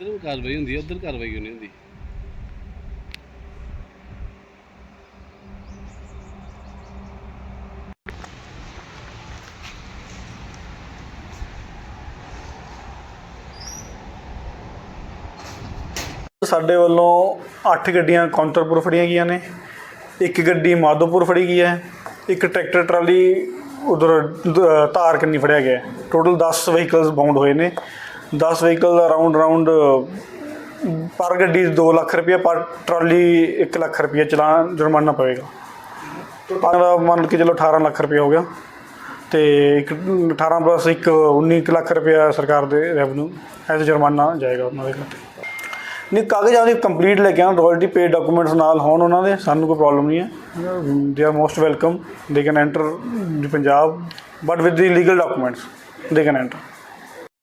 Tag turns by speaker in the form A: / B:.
A: ਇੱਧਰ ਵੀ ਕਾਰਵਾਈ ਹੁੰਦੀ ਹੈ, ਉੱਧਰ ਕਾਰਵਾਈ ਕਿਉਂ ਨਹੀਂ ਹੁੰਦੀ?
B: ਸਾਡੇ ਵੱਲੋਂ 8 ਗੱਡੀਆਂ ਕਾਊਂਟਰਪੁਰ ਫੜੀਆਂ ਗਈਆਂ ਨੇ। ਇੱਕ ਗੱਡੀ ਮਾਧੋਪੁਰ ਫੜੀ ਗਈ ਹੈ, ਇੱਕ ਟਰੈਕਟਰ ਟਰਾਲੀ ਉਧਰ ਧਾਰ ਕੰਨੀ ਫੜਿਆ ਗਿਆ ਟੋਟਲ 10 ਵਹੀਕਲਸ ਬਾਉਂਡ ਹੋਏ ਨੇ। 10 ਵਹੀਕਲ ਦਾ ਅਰਾਊਂਡ ਅਰਾਊਂਡ ਪਰ ਗੱਡੀ 2 ਲੱਖ ਰੁਪਏ ਪਰ ਟਰਾਲੀ 1 ਲੱਖ ਰੁਪਏ ਚਲਾਨ ਜੁਰਮਾਨਾ ਪਵੇਗਾ। ਪਰ ਮੰਨ ਕੇ ਚਲੋ 18 ਲੱਖ ਰੁਪਏ ਹੋ ਗਿਆ। ਤੇ ਇੱਕ 18 ਪਲੱਸ ਇੱਕ 19 ਕੁ ਲੱਖ ਰੁਪਏ ਸਰਕਾਰ ਦੇ ਰੈਵਨਿਊ ਐਜ਼ ਜੁਰਮਾਨਾ ਜਾਏਗਾ ਉਹਨਾਂ ਦੇ ਖਾਤੇ ਨਹੀਂ, ਕਾਗਜ਼ਾਂ ਦੀ ਕੰਪਲੀਟ ਲੈ ਕੇ ਆਉਣ ਰਾਇਲਟੀ ਪੇਡ ਡਾਕੂਮੈਂਟਸ ਨਾਲ ਹੋਣ ਉਹਨਾਂ ਦੇ, ਸਾਨੂੰ ਕੋਈ ਪ੍ਰੋਬਲਮ ਨਹੀਂ ਹੈ। They are most welcome they can enter Punjab but with the legal documents they can enter